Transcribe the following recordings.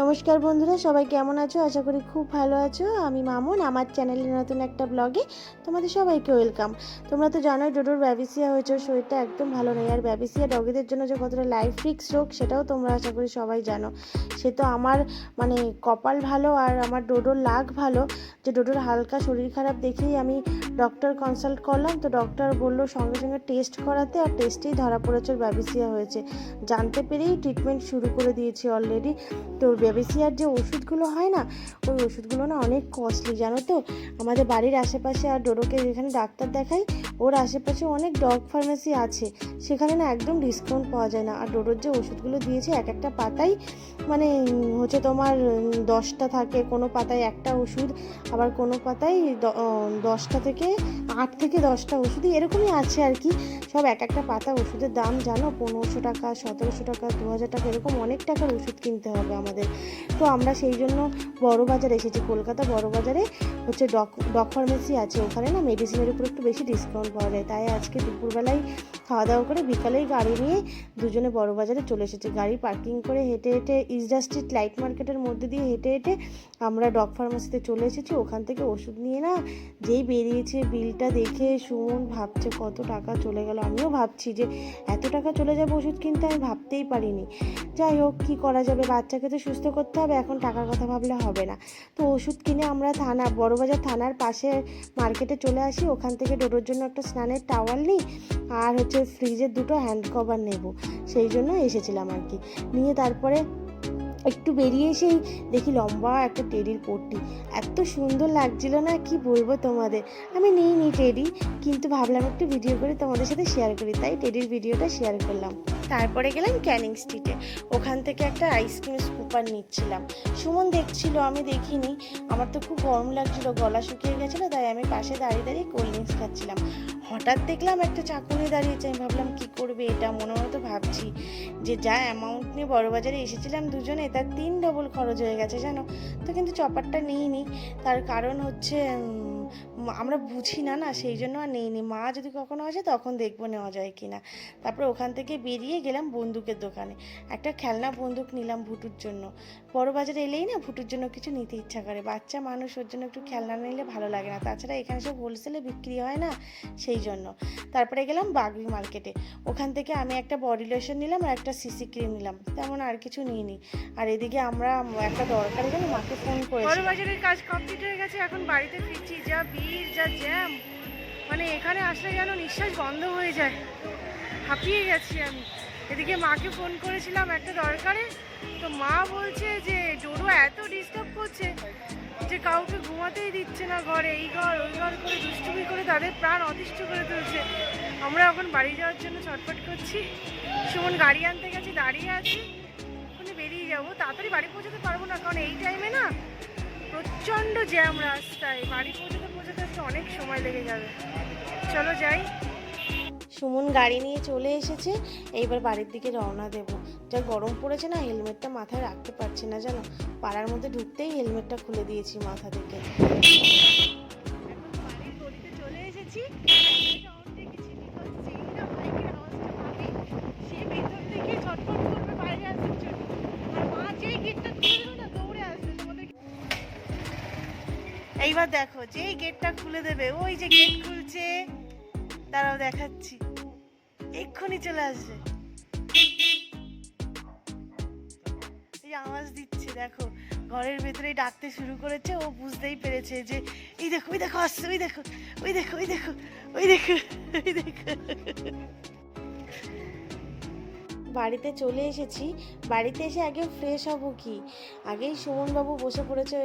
নমস্কার বন্ধুরা, সবাই কেমন আছো? আশা করি খুব ভালো আছো। আমি মামুন, আমার চ্যানেলে নতুন একটা ব্লগে তোমাদের সবাইকে ওয়েলকাম তোমরা তো জানোই ডোডোর ব্যাবিসিয়া হয়েছে শরীরটা একদম ভালো নেই। আর ব্যাবিসিয়া ডগিদের জন্য যে কতটা লাইফ রিক্স রোগ, সেটাও তোমরা আশা করি সবাই জানো। সে তো আমার মানে কপাল ভালো আর আমার ডোডোর লাগ ভালো। যে ডোডোর হালকা শরীর খারাপ দেখেই আমি ডক্টর কনসাল্ট করলাম, তো ডক্টর বলল সঙ্গে সঙ্গে টেস্ট করাতে আর টেস্টেই ধরা পড়েছে ওর ব্যাবিসিয়া হয়েছে। জানতে পেরেই ট্রিটমেন্ট শুরু করে দিয়েছি অলরেডি তো বেবিসিয়ার যে ওষুধগুলো হয় না, ওই ওষুধগুলো না অনেক কস্টলি জানো তো? আমাদের বাড়ির আশেপাশে আর ডোডোকে যেখানে ডাক্তার দেখাই, ওর আশেপাশে অনেক ডগ ফার্মেসি আছে। সেখানে না একদম ডিসকাউন্ট পাওয়া যায় না। আর ডোডোর যে ওষুধগুলো দিয়েছে, এক একটা পাতাই মানে হচ্ছে তোমার দশটা থাকে। কোনো পাতায় একটা ওষুধ, আবার কোনো পাতায় দশটা থেকে আট থেকে দশটা ওষুধই এরকমই আছে আর কি। সব এক একটা পাতা ওষুধের দাম জানো, পনেরোশো টাকা, সতেরোশো টাকা দু হাজার টাকা, এরকম অনেক টাকার ওষুধ কিনতে হবে আমাদের। তো আমরা সেই জন্য বড় বাজারে এসেছি। কলকাতা বড় বাজারে হচ্ছে ডক ডক ফার্মেসি আছে। ওখানে না মেডিসিনের উপর একটু বেশি ডিসকাউন্ট পাওয়া যায়। তাই আজকে দুপুরবেলায় খাওয়া দাওয়া করে বিকালেই গাড়ি নিয়ে দুজনে বড় বাজারে চলে এসেছি। গাড়ি পার্কিং করে হেঁটে হেঁটে ইজডা স্ট্রিট লাইট মার্কেটের মধ্যে দিয়ে হেঁটে হেঁটে আমরা ডগ ফার্মাসিতে চলে এসেছি। ওখান থেকে ওষুধ নিয়ে না যেই বেরিয়েছে বিলটা দেখে সুমন ভাবছে কত টাকা চলে গেল। আমিও ভাবছি যে এত টাকা চলে যাবে ওষুধ কিনতে আমি ভাবতেই পারিনি। যাই হোক, কী করা যাবে? বাচ্চাকে তো সুস্থ করতে হবে, এখন টাকার কথা ভাবলে হবে না। তো ওষুধ কিনে আমরা থানা, বড়বাজার থানার পাশে মার্কেটে চলে আসি। ওখান থেকে ডোডোর জন্য একটা স্নানের টাওয়াল নিই। আর হচ্ছে ফ্রিজের দুটো হ্যান্ড কভার নেব, সেই জন্য এসেছিলাম আর কি। নিয়ে তারপরে একটু বেরিয়ে এসেই দেখি লম্বা একটা টেডির পট্টি। এত সুন্দর লাগছিল না, কি বলব তোমাদের? আমি নিইনি টেডি কিন্তু ভাবলাম একটু ভিডিও করে তোমাদের সাথে শেয়ার করি, তাই টেডির ভিডিওটা শেয়ার করলাম। তারপরে গেলাম ক্যানিং স্ট্রিটে ওখান থেকে একটা আইসক্রিম স্কুপার নিচ্ছিলাম। সুমন দেখছিল, আমি দেখিনি। আমার তো খুব গরম লাগছিল, গলা শুকিয়ে গেছিল, তাই আমি পাশে দাঁড়িয়ে দাঁড়িয়ে কোল্ড ড্রিঙ্কস খাচ্ছিলাম। হঠাৎ দেখলাম একটা চাকুনি দাঁড়িয়েছে, আমি ভাবলাম, কি করবে এটা? মনে মতো ভাবছি যে যা অ্যামাউন্ট নিয়ে বড়বাজারে এসেছিলাম দুজনে, তার তিন ডবল খরচ হয়ে গেছে, জানো? তো কিন্তু চপারটা নিইনি। তার কারণ হচ্ছে আমরা বুঝি না না, সেই জন্য আর নিইনি। মা যদি কখনো আসে, তখন দেখব নেওয়া যায় কি না তারপরে ওখান থেকে বেরিয়ে গেলাম বন্দুকের দোকানে। একটা খেলনা বন্দুক নিলাম ভুটুর জন্য। বড় বাজারে এলেই না ভুটুর জন্য কিছু নিতে ইচ্ছা করে। বাচ্চা মানুষ, ওর জন্য একটু খেলনা নিলে ভালো লাগে না। তাছাড়া এখানে সব হোলসেলে বিক্রি হয় না সেই জন্য। তারপরে গেলাম বাগরি মার্কেটে ওখান থেকে আমি একটা বডি লোশন নিলাম আর একটা সিসি ক্রিম নিলাম। তেমন আর কিছু নিইনি। আর এদিকে আমরা একটা দরকার জন্য মাকে ফোন করেছি বড় বাজারের কাজ কমপ্লিট হয়ে গেছে, এখন বাড়িতে ফিরছি। যা ভিড় যা জ্যাম। মানে এখানে আসলে যেন নিঃশ্বাস বন্ধ হয়ে যায়। হাঁপিয়ে গেছি আমি। এদিকে মাকে ফোন করেছিলাম একটা দরকারে। তো মা বলছে যে, ডোডো এত ডিস্টার্ব করছে যে কাউকে ঘুমাতেই দিচ্ছে না ঘরে। এই ঘর, ওই ঘর করে দুষ্টুমি করে তাদের প্রাণ অতিষ্ঠ করে তুলছে। আমরা এখন বাড়ি যাওয়ার জন্য ছটফট করছি। সুমন গাড়ি আনতে গেছে, দাঁড়িয়ে আছি। ওখানে বেরিয়ে যাব। তাড়াতাড়ি বাড়ি পৌঁছাতে পারব না, কারণ এই টাইমে না প্রচণ্ড জ্যাম রাস্তায়। বাড়ি পৌঁছাতে পৌঁছাতে অনেক সময় লেগে যাবে। চলো যাই। সুমন গাড়ি নিয়ে চলে এসেছে। এইবার বাড়ির দিকে রওনা দেব। যা গরম পড়েছে না, হেলমেটটা মাথায় রাখতে পারছি না জানো? পাড়ার মধ্যে ঢুকতেই হেলমেটটা খুলে দিয়েছি মাথা থেকে। চলে এসেছি এইবার দেখো, যেই গেটটা খুলে দেবে, ওই যে গেট খুলছে। তারাও দেখাচ্ছি। এক্ষুনি চলে আসবে। এই আওয়াজ দিচ্ছে, দেখো। ঘরের ভেতরে ডাকতে শুরু করেছে, ও বুঝতেই পেরেছে যে, এই দেখো ওই দেখো, আসছে, ওই দেখো ওই দেখো ওই দেখো ওই দেখো ওই দেখো। বাড়িতে চলে এসেছি। বাড়িতে এসে আগে ফ্রেশ হব কি? আগেই সুমনবাবু বসে পড়েছে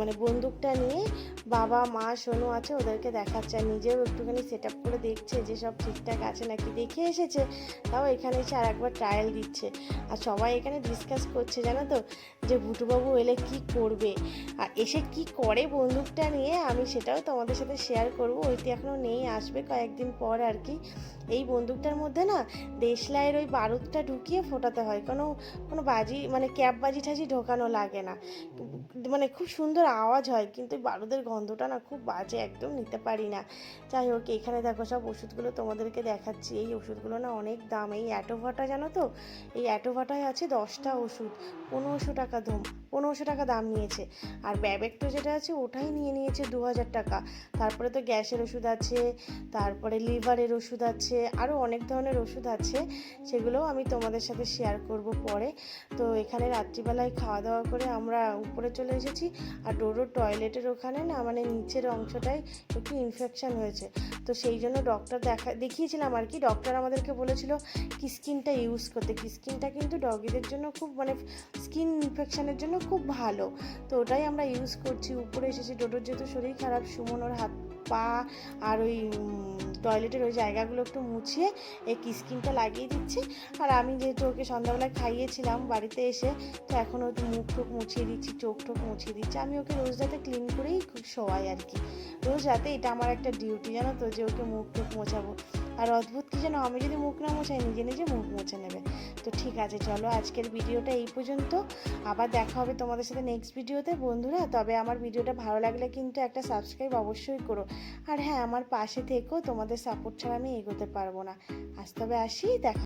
মানে বন্দুকটা নিয়ে। বাবা, মা, সোনু আছে, ওদেরকে দেখাচ্ছে। আর নিজেও একটুখানি সেট আপ করে দেখছে যে সব ঠিকঠাক আছে নাকি। দেখে এসেছে, তাও এখানে এসে আর একবার ট্রায়াল দিচ্ছে। আর সবাই এখানে ডিসকাস করছে, জানো তো? যে ভুটুবাবু এলে কি করবে? আর এসে কি করে বন্দুকটা নিয়ে? আমি সেটাও তোমাদের সাথে শেয়ার করব। ওইটি এখনও নেই, আসবে কয়েকদিন পর আর কি। এই বন্দুকটার মধ্যে না, দেশলাইয়ের ওই বারুদটা ঢুকিয়ে ফোটাতে হয়। কোনো কোনো বাজি মানে ক্যাব বাজি ঠাজি ঢোকানো লাগে না। মানে খুব সুন্দর আওয়াজ হয়, কিন্তু বারুদের গন্ধটা না খুব বাজে, একদম নিতে পারি না। যাই হোক, এখানে দেখো সব ওষুধগুলো তোমাদেরকে দেখাচ্ছি। এই ওষুধগুলো না অনেক দাম। এই অ্যাটোভাটা জানো তো? এই অ্যাটোভাটায় আছে দশটা ওষুধ। পনেরোশো টাকা দাম পনেরোশো টাকা দাম নিয়েছে। আর ব্যাবেকটো যেটা আছে, ওটাই নিয়ে নিয়েছে দু হাজার টাকা। তারপরে তো গ্যাসের ওষুধ আছে, তারপরে লিভারের ওষুধ আছে আরও অনেক ধরনের ওষুধ আছে। সেগুলোও আমি তোমাদের সাথে শেয়ার করব পরে। তো এখানে রাত্রিবেলায় খাওয়া দাওয়া করে আমরা উপরে চলে এসেছি আর ডোরোর টয়লেটের ওখানে না মানে নিচের অংশটায় একটু ইনফেকশান হয়েছে। তো সেই জন্য ডক্টর দেখা, দেখিয়েছিলাম আর কি। ডক্টর আমাদেরকে বলেছিল কিস্কিনটা ইউজ করতে। কিস্কিনটা কিন্তু ডগিদের জন্য খুব মানে স্কিন ইনফেকশানের জন্য খুব ভালো। তো ওটাই আমরা ইউজ করছি। উপরে এসেছি। ডোডোর যেহেতু শরীর খারাপ, সুমন ওর হাত পা আর ওই টয়লেটের ওই জায়গাগুলো একটু মুছিয়ে এই স্কিনটা লাগিয়ে দিচ্ছি। আর আমি যেহেতু ওকে সন্ধ্যাবেলায় খাইয়েছিলাম বাড়িতে এসে, তো এখন একটু মুখ টুক মুছিয়ে দিচ্ছি চোখ টোক মুছিয়ে দিচ্ছি। আমি ওকে রোজ রাতে ক্লিন করেই খুব শোয়াই আর কি। রোজ রাতে এটা আমার একটা ডিউটি জানো তো? যে ওকে মুখ টুক মোছাবো। আর অদ্ভুত কি যেন, আমি যদি মুখ না মোছাই, নিজে নিজে মুখ মুছে নেবে। তো ঠিক আছে, চলো আজকের ভিডিওটা এই পর্যন্ত। আবার দেখা হবে তোমাদের সাথে নেক্সট ভিডিওতে। বন্ধুরা, তবে আমার ভিডিওটা ভালো লাগলে কিন্তু একটা সাবস্ক্রাইব অবশ্যই করো। আর হ্যাঁ আমার পাশে থেকেও তোমাদের সাপোর্ট ছাড়া আমি এগোতে পারব না। আজ তবে আসি, দেখা